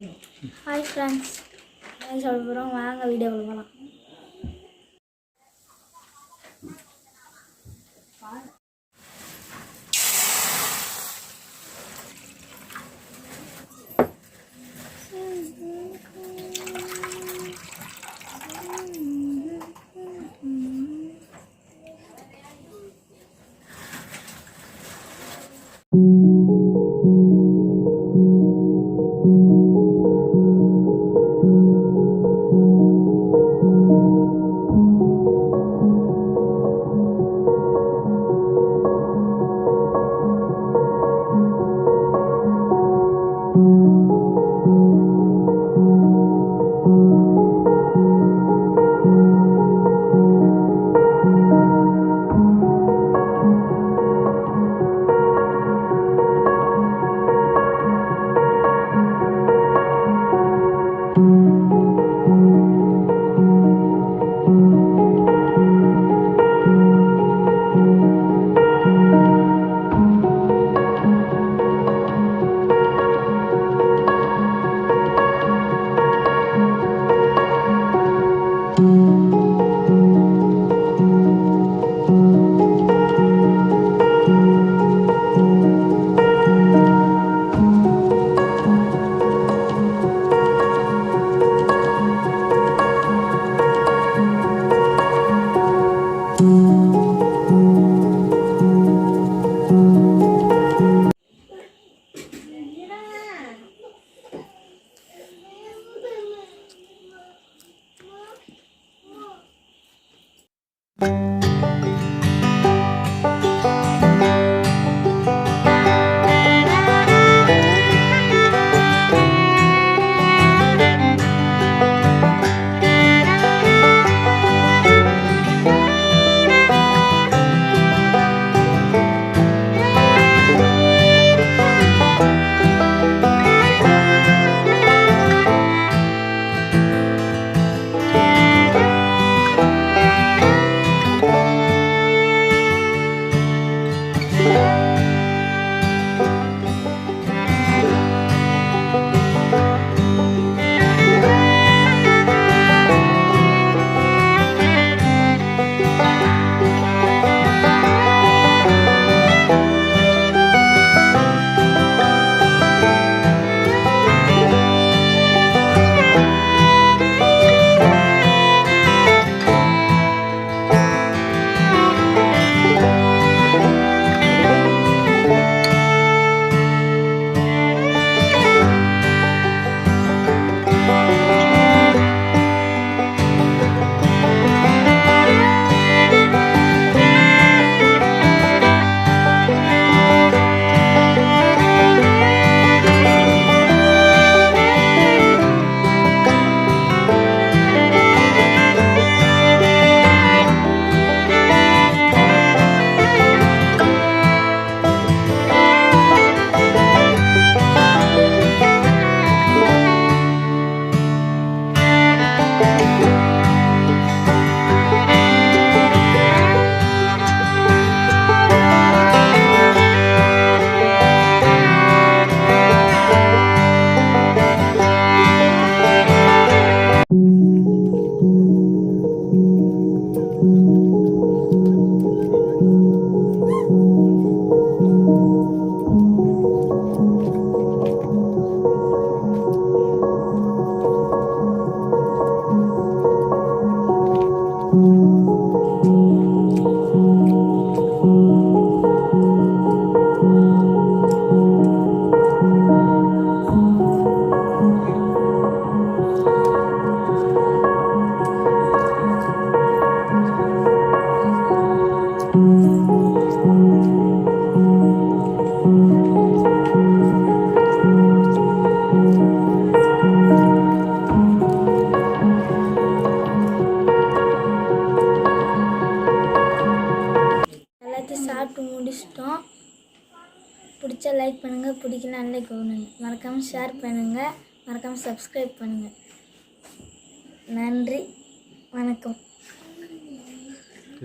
Hi friends என்ன சொல்ல போகிறோம் வாங்க வீடியோ போகலாம் you முடிச்சிட்டோம் பிடிச்சா லைக் பண்ணுங்கள் பிடிக்கல அன்லைக் பண்ணுங்கள் மறக்காமல் ஷேர் பண்ணுங்கள் மறக்காமல் சப்ஸ்கிரைப் பண்ணுங்கள் நன்றி. வணக்கம்.